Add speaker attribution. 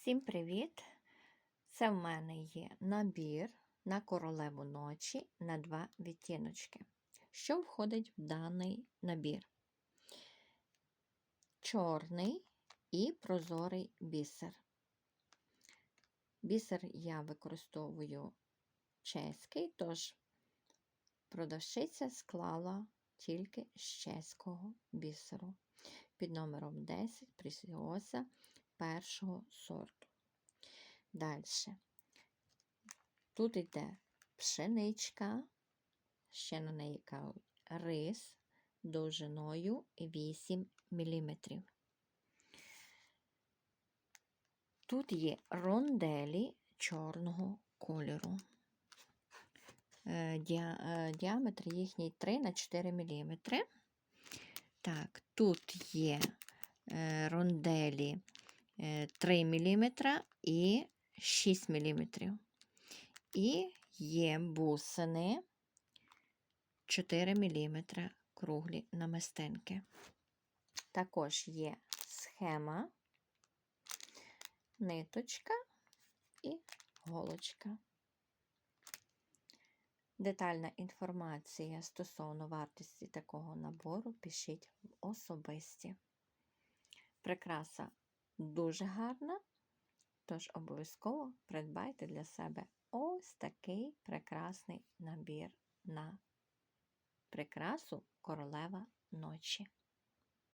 Speaker 1: Всім привіт! Це в мене є набір на королеву ночі на два відтіночки. Що входить в даний набір? Чорний і прозорий бісер. Бісер я використовую чеський, тож продавщиця склала тільки з чеського бісеру під номером 10 Прісіоса першого сорту. Далі. Тут йде пшеничка, ще на неї кажуть рис довжиною 8 мм. Тут є ронделі чорного кольору. Е, е, Діаметр їхній 3 на 4 мм. Так, тут є е, ронделі 3 мм і 6 мм. І є бусини 4 мм круглі намистинки. Також є схема, ниточка і голочка. Детальна інформація стосовно вартості такого набору пишіть в особисті. Прикраса дуже гарна, тож обов'язково придбайте для себе ось такий прекрасний набір на прикрасу королева ночі.